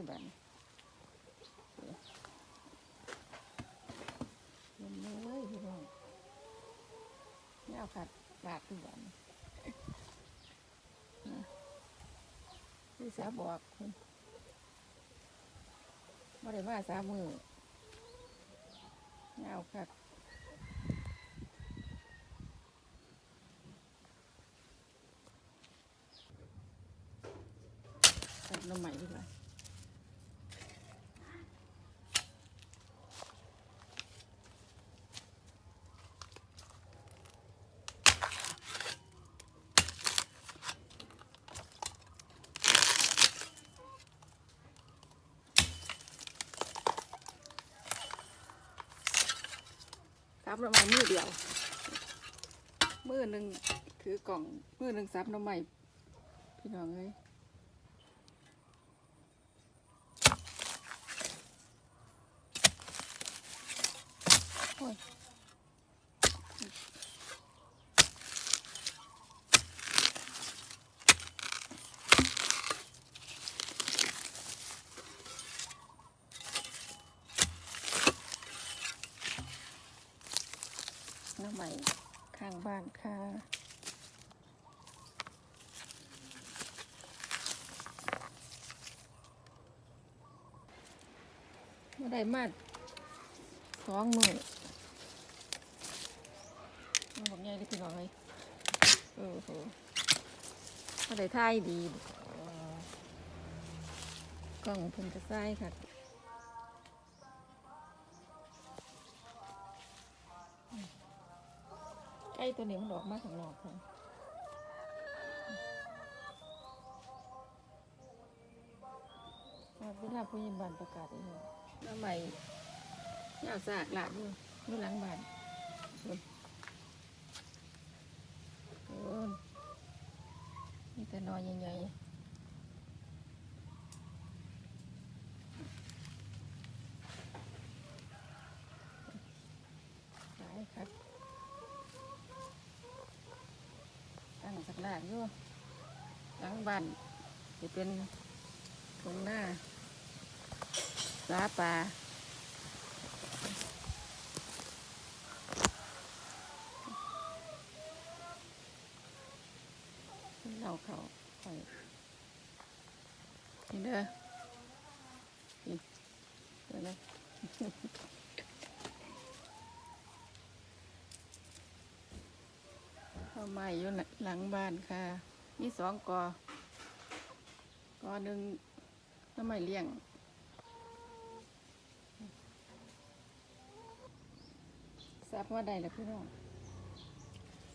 ได้บ้างเย็นเลยพี่น้องนี่เอาขัดปากทุกวันพี่สาบอกคุณไม่ได้ว่าสามือเงาขัดตัดน้ำใหม่ดีกว่า ซับน้ำใหม่มือเดียว มือหนึ่งถือกล่องมือหนึ่งซับหน่อไม่พี่น้องเอ้ยโอ้ย หน่อไม้ข้างบ้านค่ะมาได้มาสองมือมาบอกไงได้พี่น้องเลยโอ้โหมาได้ท่ายดีกล้องเพิ่นจะใส่ค่ะ ไก่ตัวนี้มันออกมาข้างนอกค่ะอ่าเวลาผู้ยินบานประกาศอีกแล้วแล้วใหม่ยาวสากหลาดอยู่อยู่หลังบ้านส่วนโอ้ยมีแต่นอยใหญ่ๆหลายครับ งสักหลากอยู่หลังบ้านจะเป็นทงหน้าสาป่าเราเขาไปนี่เด้อนี่เดี๋ยวนะ เข้ามาอยู่หลังบ้านค่ะ มีสองกอกอหนึ่งน้ำไม่เลี้ยงซับว่าใดล่ะพี่น้อง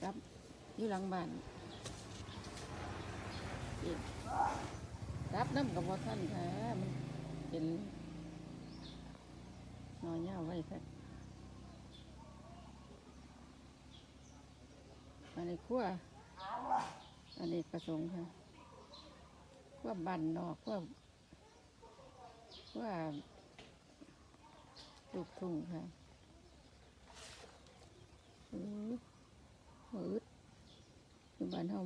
ซับอยู่หลังบ้านอีกซับน้ำกับว่าท่านค่ะมันเป็นนอนยาวไว้ค่ะอันนี้ ขั้วอันนี้ประสงค์ค่ะขั้วบันนอกขั้วขั้วลูกทุ่งค่ะอืออืออยู่บ้านเฮา